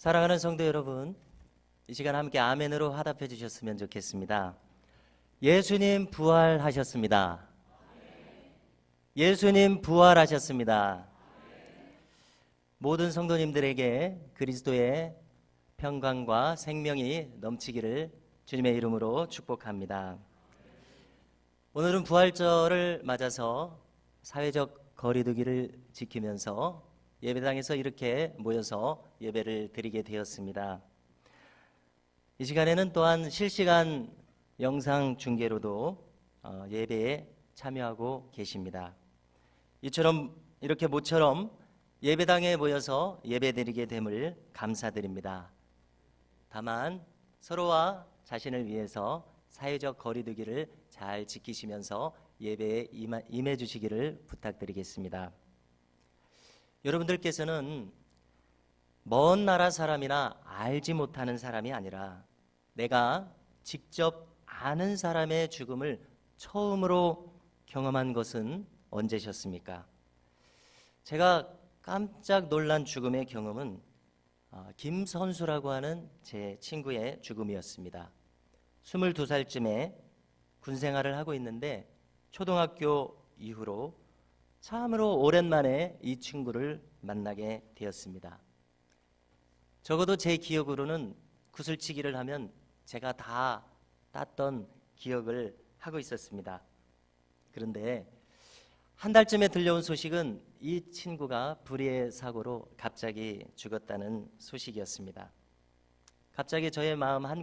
사랑하는 성도 여러분, 이 시간 함께 아멘으로 화답해 주셨으면 좋겠습니다. 예수님 부활하셨습니다. 예수님 부활하셨습니다. 모든 성도님들에게 그리스도의 평강과 생명이 넘치기를 주님의 이름으로 축복합니다. 오늘은 부활절을 맞아서 사회적 거리두기를 지키면서 예배당에서 이렇게 모여서 예배를 드리게 되었습니다. 이 시간에는 또한 실시간 영상 중계로도 어, 예배에 참여하고 계십니다. 이처럼 이렇게 모처럼 예배당에 모여서 예배드리게 됨을 감사드립니다. 다만 서로와 자신을 위해서 사회적 거리두기를 잘 지키시면서 예배에 임해 주시기를 부탁드리겠습니다. 여러분들께서는 먼 나라 사람이나 알지 못하는 사람이 아니라 내가 직접 아는 사람의 죽음을 처음으로 경험한 것은 언제셨습니까? 제가 깜짝 놀란 죽음의 경험은 어, 김선수라고 하는 제 친구의 죽음이었습니다. 22살쯤에 군 생활을 하고 있는데 초등학교 이후로 참으로 오랜만에 이 친구를 만나게 되었습니다. 적어도 제 기억으로는 구슬치기를 하면 제가 다 땄던 기억을 하고 있었습니다. 그런데 한 달쯤에 들려온 소식은 이 친구가 불의의 사고로 갑자기 죽었다는 소식이었습니다. 갑자기 저의 마음 한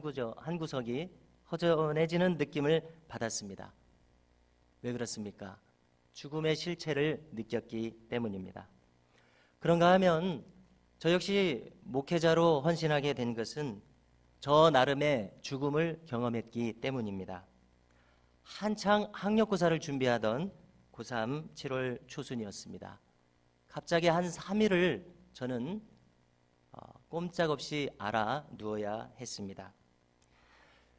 구석이 허전해지는 느낌을 받았습니다. 왜 그렇습니까? 죽음의 실체를 느꼈기 때문입니다. 그런가 하면 저 역시 목회자로 헌신하게 된 것은 저 나름의 죽음을 경험했기 때문입니다. 한창 학력고사를 준비하던 고3 7월 초순이었습니다. 갑자기 한 3일을 저는 어, 꼼짝없이 알아 누워야 했습니다.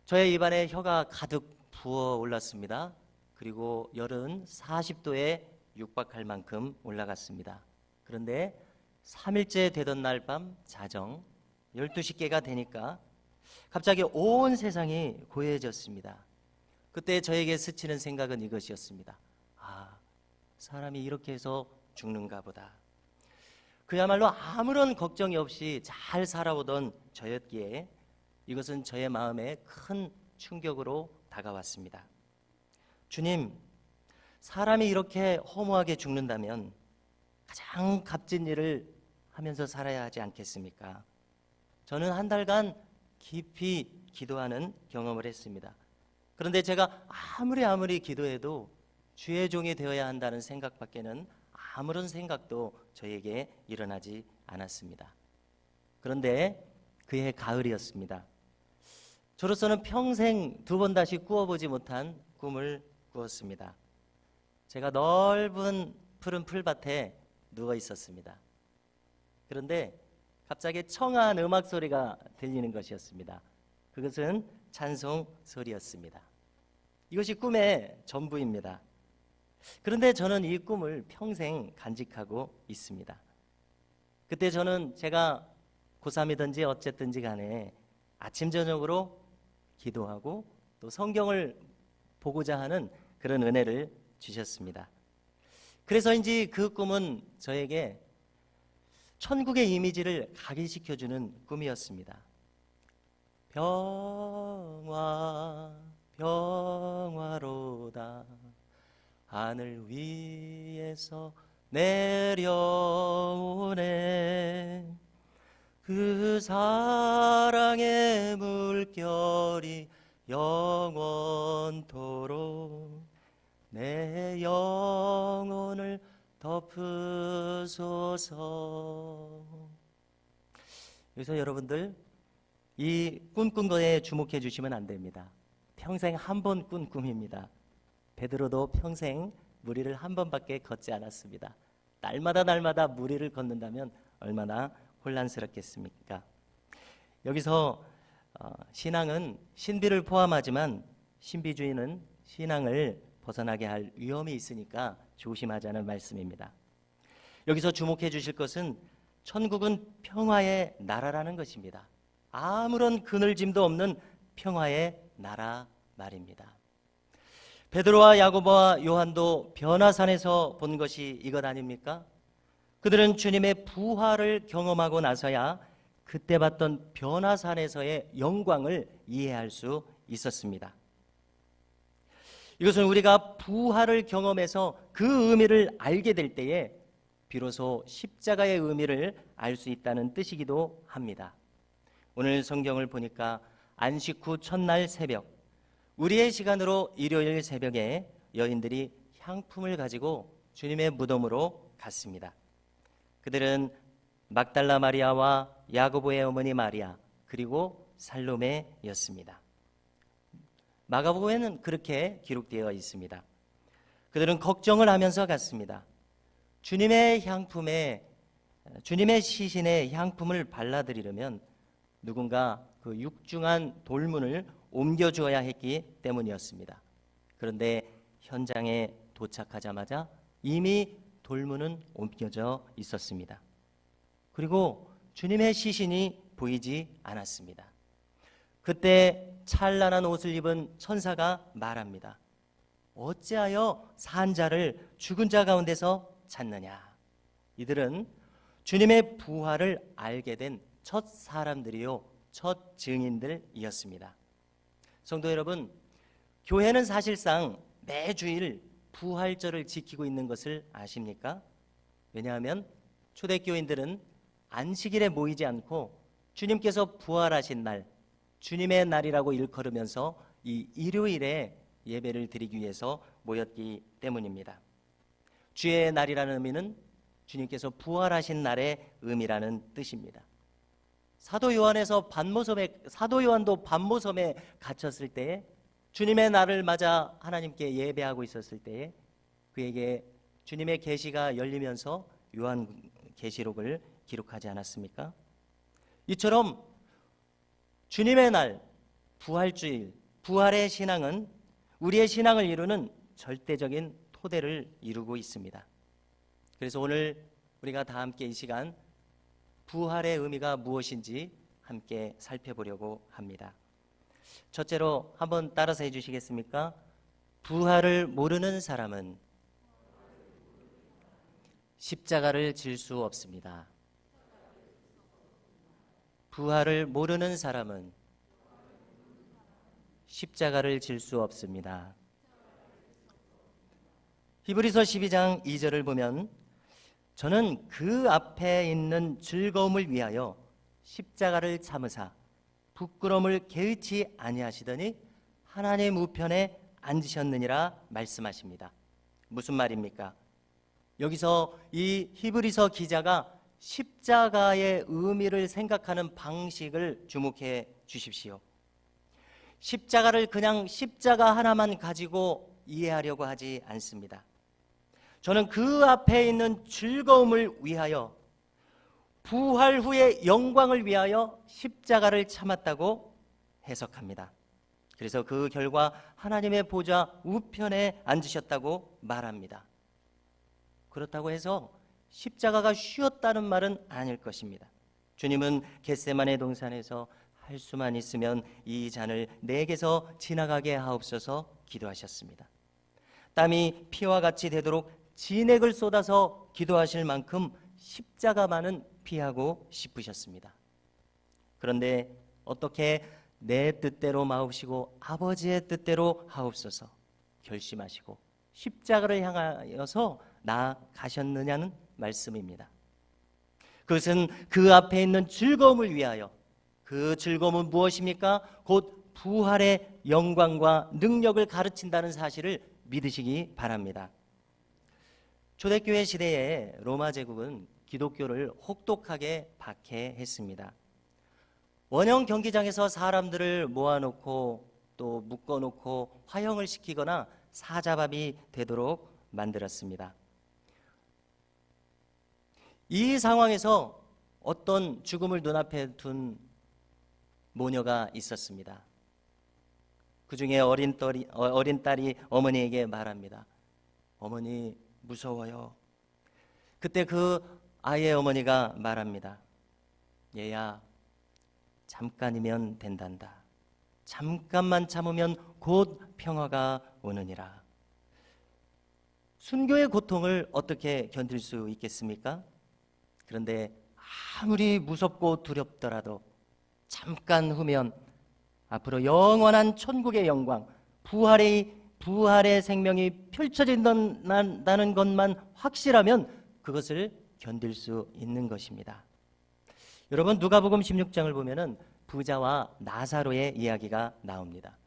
저의 입안에 혀가 가득 부어 올랐습니다. 그리고 열은 40도에 육박할 만큼 올라갔습니다. 그런데 3일째 되던 날 밤 자정 12시께가 되니까 갑자기 온 세상이 고요해졌습니다. 그때 저에게 스치는 생각은 이것이었습니다. 아, 사람이 이렇게 해서 죽는가 보다. 그야말로 아무런 걱정이 없이 잘 살아오던 저였기에 이것은 저의 마음에 큰 충격으로 다가왔습니다. 주님, 사람이 이렇게 허무하게 죽는다면 가장 값진 일을 하면서 살아야 하지 않겠습니까? 저는 한 달간 깊이 기도하는 경험을 했습니다. 그런데 제가 아무리 아무리 기도해도 주의 종이 되어야 한다는 생각밖에는 아무런 생각도 저에게 일어나지 않았습니다. 그런데 그해 가을이었습니다. 저로서는 평생 두 번 다시 꾸어보지 못한 꿈을 꾸었습니다. 제가 넓은 푸른 풀밭에 누워 있었습니다. 그런데 갑자기 청아한 음악 소리가 들리는 것이었습니다. 그것은 찬송 소리였습니다. 이것이 꿈의 전부입니다. 그런데 저는 이 꿈을 평생 간직하고 있습니다. 그때 저는 제가 고3이든지 어쨌든지 간에 아침 저녁으로 기도하고 또 성경을 보고자 하는 그런 은혜를 주셨습니다. 그래서인지 그 꿈은 저에게 천국의 이미지를 각인시켜주는 꿈이었습니다. 평화, 평화로다. 하늘 위에서 내려오네. 그 사랑의 물결이 영원토록 내 영혼을 덮으소서. 여기서 여러분들 이 꿈꾼 거에 주목해 주시면 안 됩니다. 평생 한 번 꾼 꿈입니다. 베드로도 평생 무리를 한 번밖에 걷지 않았습니다. 날마다 날마다 무리를 걷는다면 얼마나 혼란스럽겠습니까? 여기서 어, 신앙은 신비를 포함하지만 신비주의는 신앙을 벗어나게 할 위험이 있으니까 조심하자는 말씀입니다. 여기서 주목해 주실 것은 천국은 평화의 나라라는 것입니다. 아무런 그늘짐도 없는 평화의 나라 말입니다. 베드로와 야고보와 요한도 변화산에서 본 것이 이것 아닙니까? 그들은 주님의 부활을 경험하고 나서야 그때 봤던 변화산에서의 영광을 이해할 수 있었습니다. 이것은 우리가 부활을 경험해서 그 의미를 알게 될 때에 비로소 십자가의 의미를 알 수 있다는 뜻이기도 합니다. 오늘 성경을 보니까 안식 후 첫날 새벽 우리의 시간으로 일요일 새벽에 여인들이 향품을 가지고 주님의 무덤으로 갔습니다. 그들은 막달라 마리아와 야고보의 어머니 마리아 그리고 살로메였습니다. 마가복음에는 그렇게 기록되어 있습니다. 그들은 걱정을 하면서 갔습니다. 주님의 향품에 주님의 시신에 향품을 발라드리려면 누군가 그 육중한 돌문을 옮겨 주어야 했기 때문이었습니다. 그런데 현장에 도착하자마자 이미 돌문은 옮겨져 있었습니다. 그리고 주님의 시신이 보이지 않았습니다. 그때 찬란한 옷을 입은 천사가 말합니다. 어찌하여 산 자를 죽은 자 가운데서 찾느냐? 이들은 주님의 부활을 알게 된 첫 사람들이요, 첫 증인들이었습니다. 성도 여러분, 교회는 사실상 매주일 부활절을 지키고 있는 것을 아십니까? 왜냐하면 초대교인들은 안식일에 모이지 않고 주님께서 부활하신 날, 주님의 날이라고 일컬으면서 이 일요일에 예배를 드리기 위해서 모였기 때문입니다. 주의 날이라는 의미는 주님께서 부활하신 날의 의미라는 뜻입니다. 사도 요한에서 반모섬에 사도 요한도 반모섬에 갇혔을 때에 주님의 날을 맞아 하나님께 예배하고 있었을 때에 그에게 주님의 계시가 열리면서 요한 계시록을 기록하지 않았습니까? 이처럼 주님의 날 부활주일 부활의 신앙은 우리의 신앙을 이루는 절대적인 토대를 이루고 있습니다. 그래서 오늘 우리가 다 함께 이 시간 부활의 의미가 무엇인지 함께 살펴보려고 합니다. 첫째로 한번 따라서 해주시겠습니까? 부활을 모르는 사람은 십자가를 질 수 없습니다. 부활을 모르는 사람은 십자가를 질 수 없습니다. 히브리서 12장 2절을 보면 저는 그 앞에 있는 즐거움을 위하여 십자가를 참으사 부끄러움을 개의치 아니하시더니 하나님 우편에 앉으셨느니라 말씀하십니다. 무슨 말입니까? 여기서 이 히브리서 기자가 십자가의 의미를 생각하는 방식을 주목해 주십시오. 십자가를 그냥 십자가 하나만 가지고 이해하려고 하지 않습니다. 저는 그 앞에 있는 즐거움을 위하여 부활 후의 영광을 위하여 십자가를 참았다고 해석합니다. 그래서 그 결과 하나님의 보좌 우편에 앉으셨다고 말합니다. 그렇다고 해서 십자가가 쉬었다는 말은 아닐 것입니다. 주님은 겟세만의 동산에서 할 수만 있으면 이 잔을 내게서 지나가게 하옵소서 기도하셨습니다. 땀이 피와 같이 되도록 진액을 쏟아서 기도하실 만큼 십자가만은 피하고 싶으셨습니다. 그런데 어떻게 내 뜻대로 마옵시고 아버지의 뜻대로 하옵소서 결심하시고 십자가를 향하여서 나가셨느냐는 말씀입니다. 그것은 그 앞에 있는 즐거움을 위하여 그 즐거움은 무엇입니까? 곧 부활의 영광과 능력을 가르친다는 사실을 믿으시기 바랍니다. 초대교회 시대에 로마 제국은 기독교를 혹독하게 박해했습니다. 원형 경기장에서 사람들을 모아놓고 또 묶어놓고 화형을 시키거나 사자밥이 되도록 만들었습니다. 이 상황에서 어떤 죽음을 눈앞에 둔 모녀가 있었습니다. 그 중에 어린 딸이, 어린 딸이 어머니에게 말합니다. 어머니, 무서워요. 그때 그 아이의 어머니가 말합니다. 얘야, 잠깐이면 된단다. 잠깐만 참으면 곧 평화가 오느니라. 순교의 고통을 어떻게 견딜 수 있겠습니까? 그런데 아무리 무섭고 두렵더라도 잠깐 후면 앞으로 영원한 천국의 영광, 부활의 부활의 생명이 펼쳐진다는 것만 확실하면 그것을 견딜 수 있는 것입니다. 여러분 누가복음 16장을 보면은 부자와 나사로의 이야기가 나옵니다.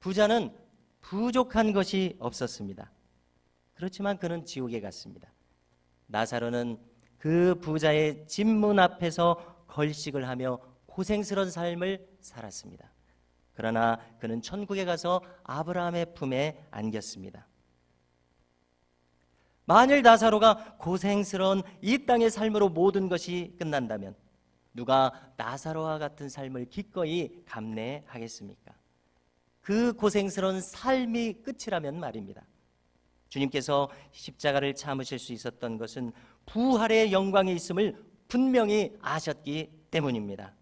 부자는 부족한 것이 없었습니다. 그렇지만 그는 지옥에 갔습니다. 나사로는 그 부자의 집문 앞에서 걸식을 하며 고생스러운 삶을 살았습니다. 그러나 그는 천국에 가서 아브라함의 품에 안겼습니다. 만일 나사로가 고생스러운 이 땅의 삶으로 모든 것이 끝난다면 누가 나사로와 같은 삶을 기꺼이 감내하겠습니까? 그 고생스러운 삶이 끝이라면 말입니다. 주님께서 십자가를 참으실 수 있었던 것은 부활의 영광이 있음을 분명히 아셨기 때문입니다.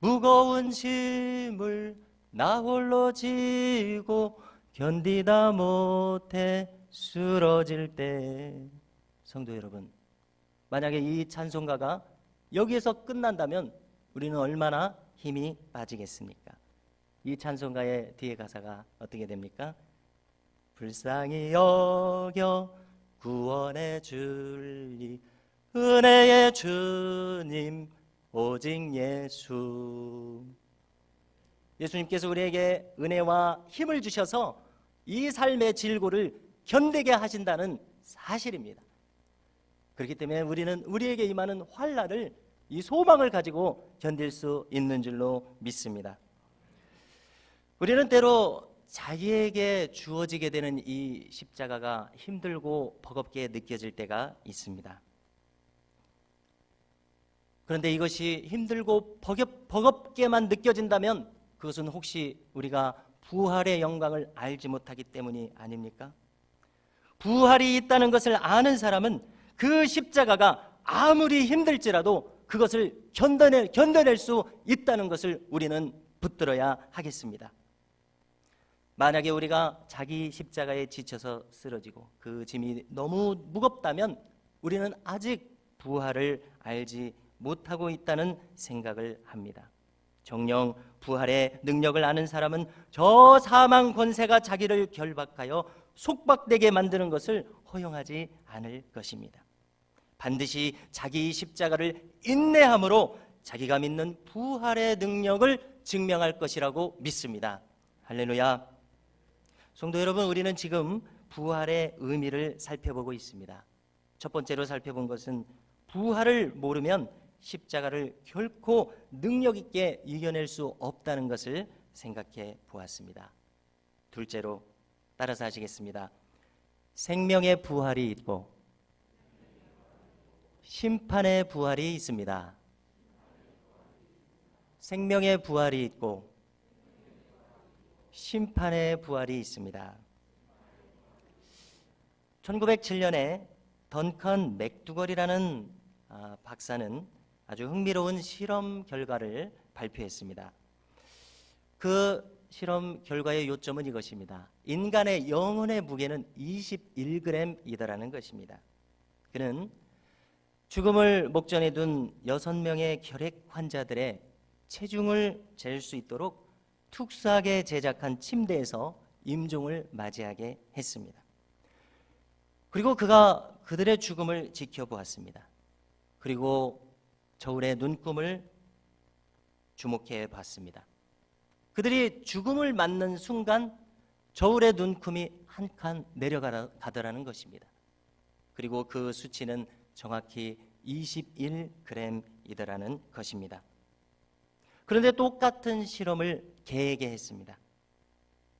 무거운 짐을 나 홀로 지고 견디다 못해 쓰러질 때 성도 여러분 만약에 이 찬송가가 여기에서 끝난다면 우리는 얼마나 힘이 빠지겠습니까? 이 찬송가의 뒤에 가사가 어떻게 됩니까? 불쌍히 여겨 구원해 줄리 은혜의 주님 오직 예수 예수님께서 우리에게 은혜와 힘을 주셔서 이 삶의 질고를 견디게 하신다는 사실입니다. 그렇기 때문에 우리는 우리에게 임하는 환란을 이 소망을 가지고 견딜 수 있는 줄로 믿습니다. 우리는 때로 자기에게 주어지게 되는 이 십자가가 힘들고 버겁게 느껴질 때가 있습니다. 그런데 이것이 힘들고 버겁, 버겁게만 느껴진다면 그것은 혹시 우리가 부활의 영광을 알지 못하기 때문이 아닙니까? 부활이 있다는 것을 아는 사람은 그 십자가가 아무리 힘들지라도 그것을 견뎌낼, 견뎌낼 수 있다는 것을 우리는 붙들어야 하겠습니다. 만약에 우리가 자기 십자가에 지쳐서 쓰러지고 그 짐이 너무 무겁다면 우리는 아직 부활을 알지 못하고 있다는 생각을 합니다. 정령 부활의 능력을 아는 사람은 저 사망 권세가 자기를 결박하여 속박되게 만드는 것을 허용하지 않을 것입니다. 반드시 자기 십자가를 인내함으로 자기가 믿는 부활의 능력을 증명할 것이라고 믿습니다. 할렐루야. 성도 여러분, 우리는 지금 부활의 의미를 살펴보고 있습니다. 첫 번째로 살펴본 것은 부활을 모르면 십자가를 결코 능력 있게 이겨낼 수 없다는 것을 생각해 보았습니다. 둘째로 따라서 하시겠습니다. 생명의 부활이 있고 심판의 부활이 있습니다. 생명의 부활이 있고 심판의 부활이 있습니다. 1907년에 던컨 맥두걸이라는 아, 박사는 아주 흥미로운 실험 결과를 발표했습니다. 그 실험 결과의 요점은 이것입니다. 인간의 영혼의 무게는 21g이다라는 것입니다. 그는 죽음을 목전에 둔 여섯 명의 결핵 환자들의 체중을 잴 수 있도록 특수하게 제작한 침대에서 임종을 맞이하게 했습니다. 그리고 그가 그들의 죽음을 지켜보았습니다. 그리고 저울의 눈금을 주목해 봤습니다. 그들이 죽음을 맞는 순간 저울의 눈금이 한 칸 내려가더라는 것입니다. 그리고 그 수치는 정확히 21g이더라는 것입니다. 그런데 똑같은 실험을 개에게 했습니다.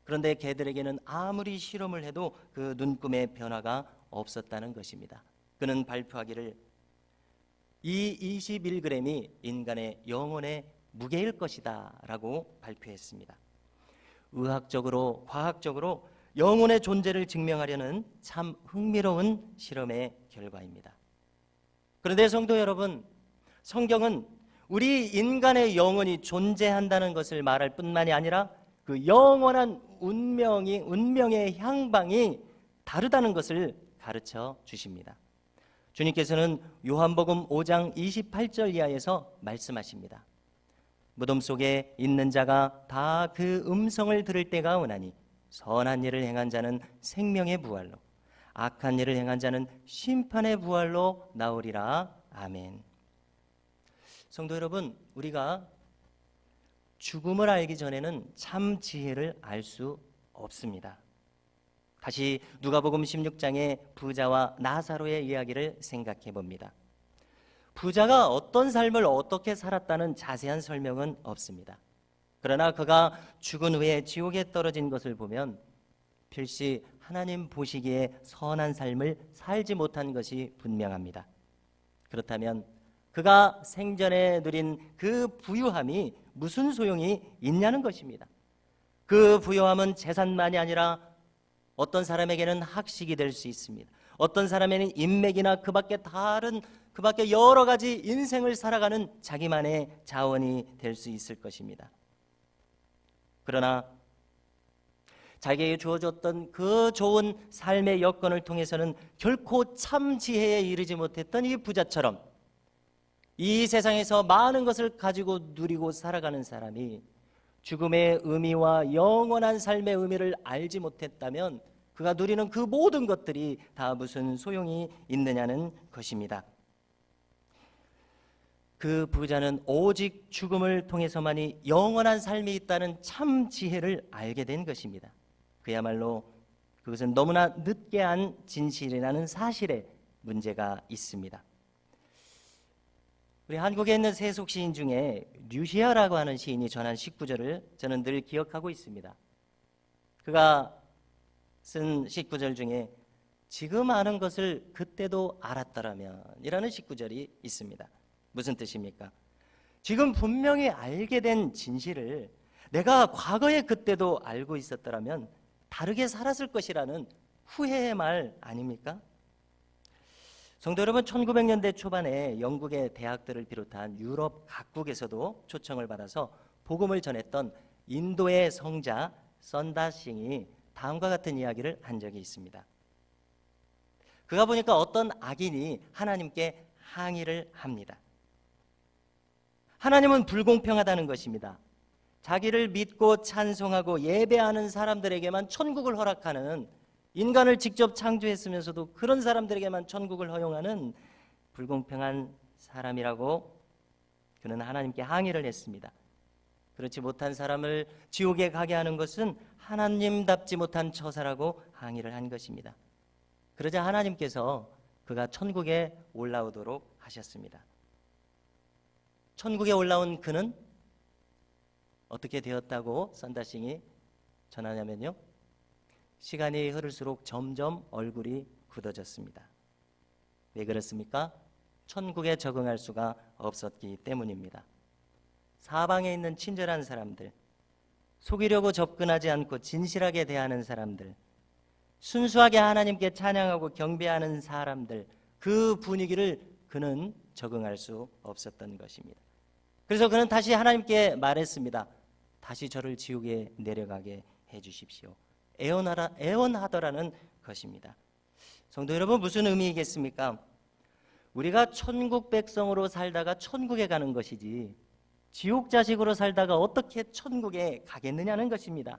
그런데 개들에게는 아무리 실험을 해도 그 눈금의 변화가 없었다는 것입니다. 그는 발표하기를 이 21g이 인간의 영혼의 무게일 것이다 라고 발표했습니다. 의학적으로, 과학적으로 영혼의 존재를 증명하려는 참 흥미로운 실험의 결과입니다. 그런데 성도 여러분, 성경은 우리 인간의 영혼이 존재한다는 것을 말할 뿐만이 아니라 그 영원한 운명이 운명의 향방이 다르다는 것을 가르쳐 주십니다. 주님께서는 요한복음 5장 28절 이하에서 말씀하십니다. 무덤 속에 있는 자가 다 그 음성을 들을 때가 오나니 선한 일을 행한 자는 생명의 부활로 악한 일을 행한 자는 심판의 부활로 나오리라. 아멘. 성도 여러분, 우리가 죽음을 알기 전에는 참 지혜를 알 수 없습니다. 다시 누가복음 16장의 부자와 나사로의 이야기를 생각해 봅니다. 부자가 어떤 삶을 어떻게 살았다는 자세한 설명은 없습니다. 그러나 그가 죽은 후에 지옥에 떨어진 것을 보면 필시 하나님 보시기에 선한 삶을 살지 못한 것이 분명합니다. 그렇다면 그가 생전에 누린 그 부유함이 무슨 소용이 있냐는 것입니다. 그 부유함은 재산만이 아니라 어떤 사람에게는 학식이 될 수 있습니다. 어떤 사람에는 인맥이나 그 밖에 다른 그 밖에 여러 가지 인생을 살아가는 자기만의 자원이 될 수 있을 것입니다. 그러나 자기에게 주어졌던 그 좋은 삶의 여건을 통해서는 결코 참 지혜에 이르지 못했던 이 부자처럼 이 세상에서 많은 것을 가지고 누리고 살아가는 사람이 죽음의 의미와 영원한 삶의 의미를 알지 못했다면 그가 누리는 그 모든 것들이 다 무슨 소용이 있느냐는 것입니다. 그 부자는 오직 죽음을 통해서만이 영원한 삶이 있다는 참 지혜를 알게 된 것입니다. 그야말로 그것은 너무나 늦게 한 진실이라는 사실에 문제가 있습니다. 우리 한국에 있는 세속 시인 중에 류시아라고 하는 시인이 전한 19절을 저는 늘 기억하고 있습니다. 그가 쓴 19절 중에 지금 아는 것을 그때도 알았더라면 이라는 19절이 있습니다. 무슨 뜻입니까? 지금 분명히 알게 된 진실을 내가 과거에 그때도 알고 있었더라면 다르게 살았을 것이라는 후회의 말 아닙니까? 성도 여러분, 1900년대 초반에 영국의 대학들을 비롯한 유럽 각국에서도 초청을 받아서 복음을 전했던 인도의 성자 썬다싱이 다음과 같은 이야기를 한 적이 있습니다. 그가 보니까 어떤 악인이 하나님께 항의를 합니다. 하나님은 불공평하다는 것입니다. 자기를 믿고 찬송하고 예배하는 사람들에게만 천국을 허락하는 인간을 직접 창조했으면서도 그런 사람들에게만 천국을 허용하는 불공평한 사람이라고 그는 하나님께 항의를 했습니다. 그렇지 못한 사람을 지옥에 가게 하는 것은 하나님답지 못한 처사라고 항의를 한 것입니다. 그러자 하나님께서 그가 천국에 올라오도록 하셨습니다. 천국에 올라온 그는 어떻게 되었다고 선다싱이 전하냐면요. 시간이 흐를수록 점점 얼굴이 굳어졌습니다. 왜 그렇습니까? 천국에 적응할 수가 없었기 때문입니다. 사방에 있는 친절한 사람들, 속이려고 접근하지 않고 진실하게 대하는 사람들, 순수하게 하나님께 찬양하고 경배하는 사람들, 그 분위기를 그는 적응할 수 없었던 것입니다. 그래서 그는 다시 하나님께 말했습니다. 다시 저를 지옥에 내려가게 해 주십시오. 애원하라, 애원하더라는 것입니다. 성도 여러분, 무슨 의미이겠습니까? 우리가 천국 백성으로 살다가 천국에 가는 것이지, 지옥 자식으로 살다가 어떻게 천국에 가겠느냐는 것입니다.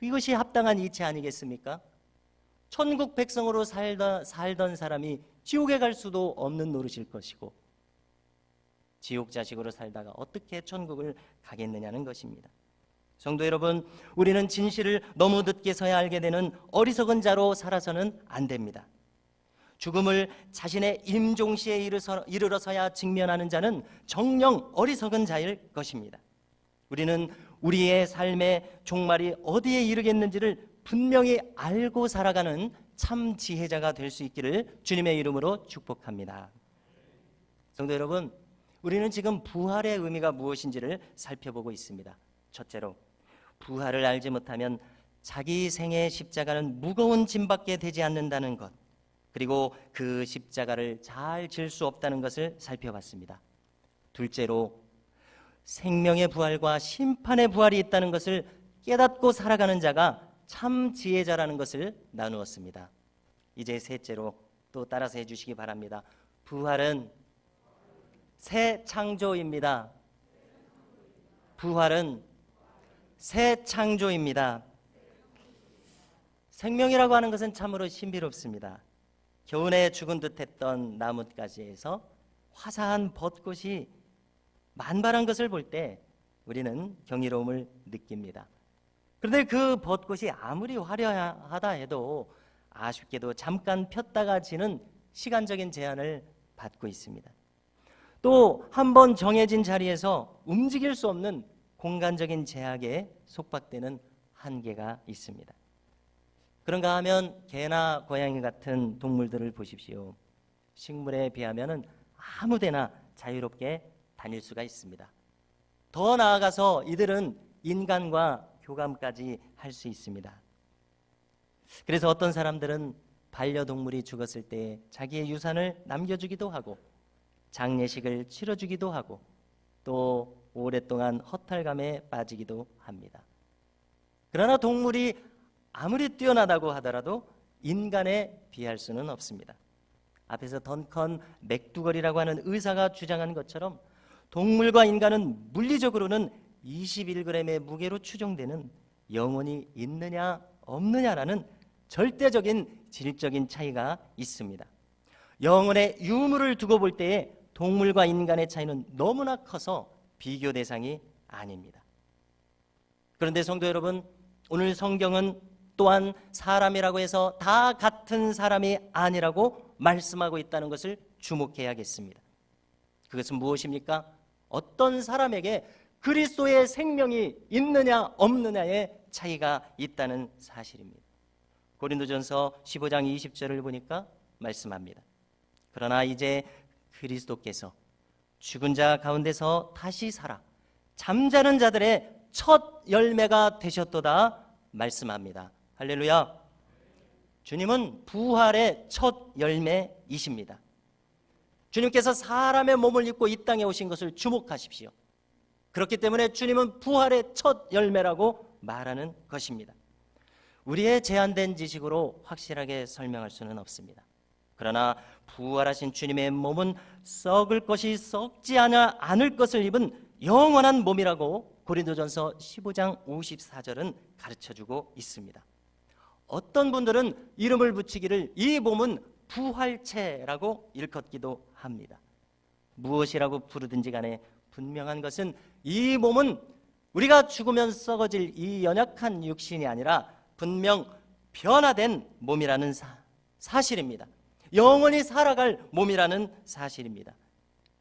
이것이 합당한 이치 아니겠습니까? 천국 백성으로 살다, 살던 사람이 지옥에 갈 수도 없는 노릇일 것이고, 지옥 자식으로 살다가 어떻게 천국을 가겠느냐는 것입니다. 성도 여러분, 우리는 진실을 너무 늦게서야 알게 되는 어리석은 자로 살아서는 안 됩니다. 죽음을 자신의 임종시에 이르서, 이르러서야 직면하는 자는 정령 어리석은 자일 것입니다. 우리는 우리의 삶의 종말이 어디에 이르겠는지를 분명히 알고 살아가는 참 지혜자가 될 수 있기를 주님의 이름으로 축복합니다. 성도 여러분, 우리는 지금 부활의 의미가 무엇인지를 살펴보고 있습니다. 첫째로 부활을 알지 못하면 자기 생의 십자가는 무거운 짐밖에 되지 않는다는 것. 그리고 그 십자가를 잘 질 수 없다는 것을 살펴봤습니다. 둘째로 생명의 부활과 심판의 부활이 있다는 것을 깨닫고 살아가는 자가 참 지혜자라는 것을 나누었습니다. 이제 셋째로 또 따라서 해주시기 바랍니다. 부활은 새 창조입니다. 부활은 새 창조입니다. 생명이라고 하는 것은 참으로 신비롭습니다. 겨우내 죽은 듯했던 나뭇가지에서 화사한 벚꽃이 만발한 것을 볼 때 우리는 경이로움을 느낍니다. 그런데 그 벚꽃이 아무리 화려하다 해도 아쉽게도 잠깐 폈다가 지는 시간적인 제한을 받고 있습니다. 또 한 번 정해진 자리에서 움직일 수 없는 공간적인 제약에 속박되는 한계가 있습니다. 그런가 하면 개나 고양이 같은 동물들을 보십시오. 식물에 비하면은 아무데나 자유롭게 다닐 수가 있습니다. 더 나아가서 이들은 인간과 교감까지 할 수 있습니다. 그래서 어떤 사람들은 반려동물이 죽었을 때 자기의 유산을 남겨주기도 하고 장례식을 치러주기도 하고 또 오랫동안 허탈감에 빠지기도 합니다. 그러나 동물이 아무리 뛰어나다고 하더라도 인간에 비할 수는 없습니다. 앞에서 던컨 맥두걸이라고 하는 의사가 주장한 것처럼 동물과 인간은 물리적으로는 21g의 무게로 추정되는 영혼이 있느냐 없느냐라는 절대적인 질적인 차이가 있습니다. 영혼의 유무를 두고 볼 때에 동물과 인간의 차이는 너무나 커서 비교 대상이 아닙니다. 그런데 성도 여러분, 오늘 성경은 또한 사람이라고 해서 다 같은 사람이 아니라고 말씀하고 있다는 것을 주목해야겠습니다. 그것은 무엇입니까? 어떤 사람에게 그리스도의 생명이 있느냐 없느냐의 차이가 있다는 사실입니다. 고린도전서 15장 20절을 보니까 말씀합니다. 그러나 이제 그리스도께서 죽은 자 가운데서 다시 살아 잠자는 자들의 첫 열매가 되셨도다 말씀합니다. 할렐루야. 주님은 부활의 첫 열매이십니다. 주님께서 사람의 몸을 입고 이 땅에 오신 것을 주목하십시오. 그렇기 때문에 주님은 부활의 첫 열매라고 말하는 것입니다. 우리의 제한된 지식으로 확실하게 설명할 수는 없습니다. 그러나 부활하신 주님의 몸은 썩을 것이 썩지 않아 않을 것을 입은 영원한 몸이라고 고린도전서 15장 54절은 가르쳐 주고 있습니다. 어떤 분들은 이름을 붙이기를 이 몸은 부활체라고 일컫기도 합니다. 무엇이라고 부르든지 간에 분명한 것은 이 몸은 우리가 죽으면 썩어질 이 연약한 육신이 아니라 분명 변화된 몸이라는 사, 사실입니다. 영원히 살아갈 몸이라는 사실입니다.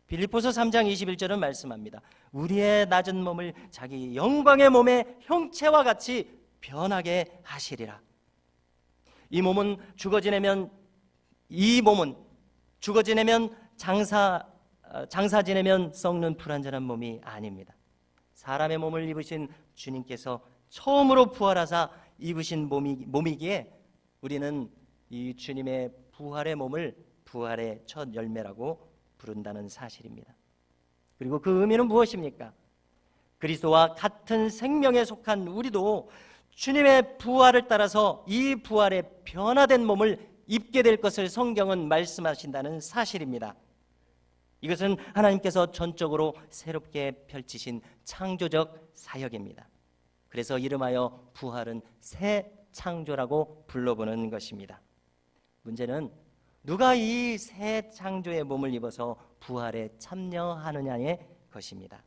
빌립보서 3장 21절은 말씀합니다. 우리의 낮은 몸을 자기 영광의 몸의 형체와 같이 변하게 하시리라. 이 몸은 죽어 지내면 이 몸은 죽어 지내면 장사 어, 장사 지내면 썩는 불완전한 몸이 아닙니다. 사람의 몸을 입으신 주님께서 처음으로 부활하사 입으신 몸이, 몸이기에 우리는 이 주님의 부활의 몸을 부활의 첫 열매라고 부른다는 사실입니다. 그리고 그 의미는 무엇입니까? 그리스도와 같은 생명에 속한 우리도 주님의 부활을 따라서 이 부활의 변화된 몸을 입게 될 것을 성경은 말씀하신다는 사실입니다. 이것은 하나님께서 전적으로 새롭게 펼치신 창조적 사역입니다. 그래서 이름하여 부활은 새 창조라고 불러보는 것입니다. 문제는 누가 이 새 창조의 몸을 입어서 부활에 참여하느냐의 것입니다.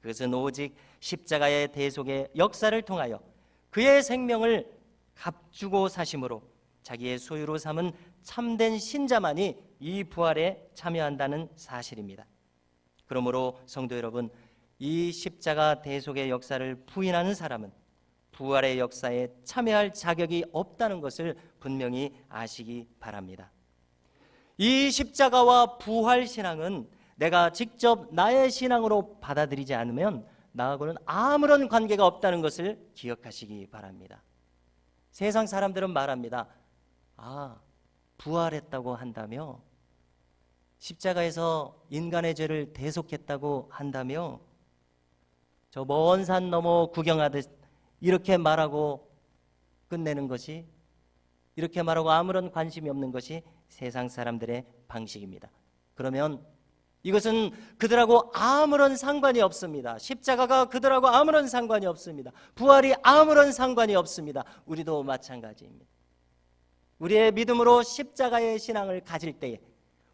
그것은 오직 십자가의 대속의 역사를 통하여 그의 생명을 값주고 사심으로 자기의 소유로 삼은 참된 신자만이 이 부활에 참여한다는 사실입니다. 그러므로 성도 여러분, 이 십자가 대속의 역사를 부인하는 사람은 부활의 역사에 참여할 자격이 없다는 것을 분명히 아시기 바랍니다. 이 십자가와 부활 신앙은 내가 직접 나의 신앙으로 받아들이지 않으면 나하고는 아무런 관계가 없다는 것을 기억하시기 바랍니다. 세상 사람들은 말합니다. 아, 부활했다고 한다며 십자가에서 인간의 죄를 대속했다고 한다며 저 먼 산 넘어 구경하듯 이렇게 말하고 끝내는 것이 이렇게 말하고 아무런 관심이 없는 것이 세상 사람들의 방식입니다. 그러면 이것은 그들하고 아무런 상관이 없습니다. 십자가가 그들하고 아무런 상관이 없습니다. 부활이 아무런 상관이 없습니다. 우리도 마찬가지입니다. 우리의 믿음으로 십자가의 신앙을 가질 때에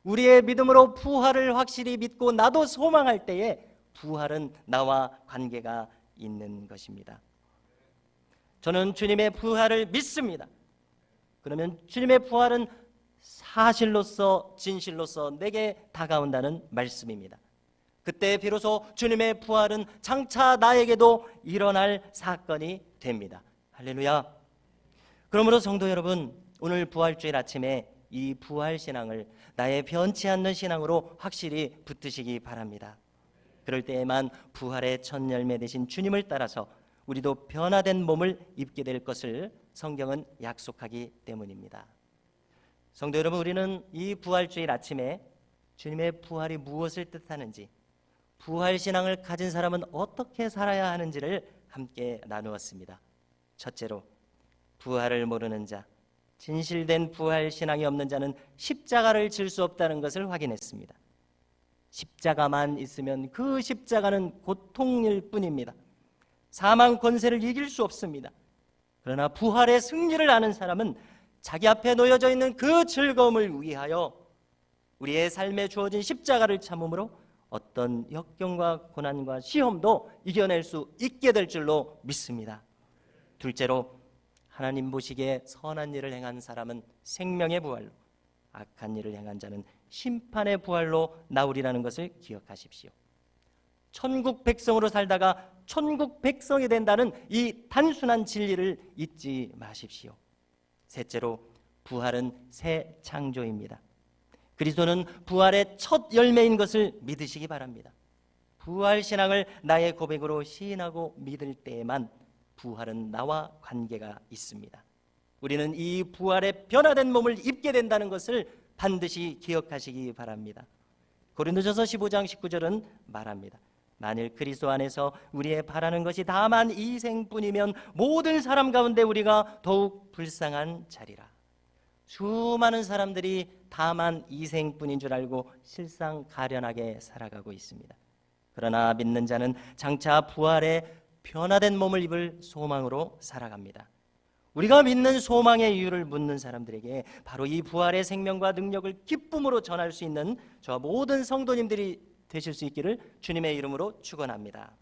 우리의 믿음으로 부활을 확실히 믿고 나도 소망할 때에 부활은 나와 관계가 있는 것입니다. 저는 주님의 부활을 믿습니다. 그러면 주님의 부활은 사실로서 진실로서 내게 다가온다는 말씀입니다. 그때 비로소 주님의 부활은 장차 나에게도 일어날 사건이 됩니다. 할렐루야. 그러므로 성도 여러분, 오늘 부활주일 아침에 이 부활 신앙을 나의 변치 않는 신앙으로 확실히 붙드시기 바랍니다. 그럴 때에만 부활의 첫 열매 되신 주님을 따라서 우리도 변화된 몸을 입게 될 것을 성경은 약속하기 때문입니다. 성도 여러분, 우리는 이 부활주일 아침에 주님의 부활이 무엇을 뜻하는지, 부활 신앙을 가진 사람은 어떻게 살아야 하는지를 함께 나누었습니다. 첫째로 부활을 모르는 자, 진실된 부활 신앙이 없는 자는 십자가를 질 수 없다는 것을 확인했습니다. 십자가만 있으면 그 십자가는 고통일 뿐입니다. 사망 권세를 이길 수 없습니다. 그러나 부활의 승리를 아는 사람은 자기 앞에 놓여져 있는 그 즐거움을 위하여 우리의 삶에 주어진 십자가를 참음으로 어떤 역경과 고난과 시험도 이겨낼 수 있게 될 줄로 믿습니다. 둘째로 하나님 보시기에 선한 일을 행한 사람은 생명의 부활로 악한 일을 행한 자는 심판의 부활로 나오리라는 것을 기억하십시오. 천국 백성으로 살다가 천국 백성이 된다는 이 단순한 진리를 잊지 마십시오. 셋째로 부활은 새 창조입니다. 그리스도는 부활의 첫 열매인 것을 믿으시기 바랍니다. 부활 신앙을 나의 고백으로 시인하고 믿을 때에만 부활은 나와 관계가 있습니다. 우리는 이 부활의 변화된 몸을 입게 된다는 것을 반드시 기억하시기 바랍니다. 고린도전서 15장 19절은 말합니다. 만일 그리스도 안에서 우리의 바라는 것이 다만 이 생뿐이면 모든 사람 가운데 우리가 더욱 불쌍한 자리라. 수많은 사람들이 다만 이 생뿐인 줄 알고 실상 가련하게 살아가고 있습니다. 그러나 믿는 자는 장차 부활의 변화된 몸을 입을 소망으로 살아갑니다. 우리가 믿는 소망의 이유를 묻는 사람들에게 바로 이 부활의 생명과 능력을 기쁨으로 전할 수 있는 저 모든 성도님들이 되실 수 있기를 주님의 이름으로 축원합니다.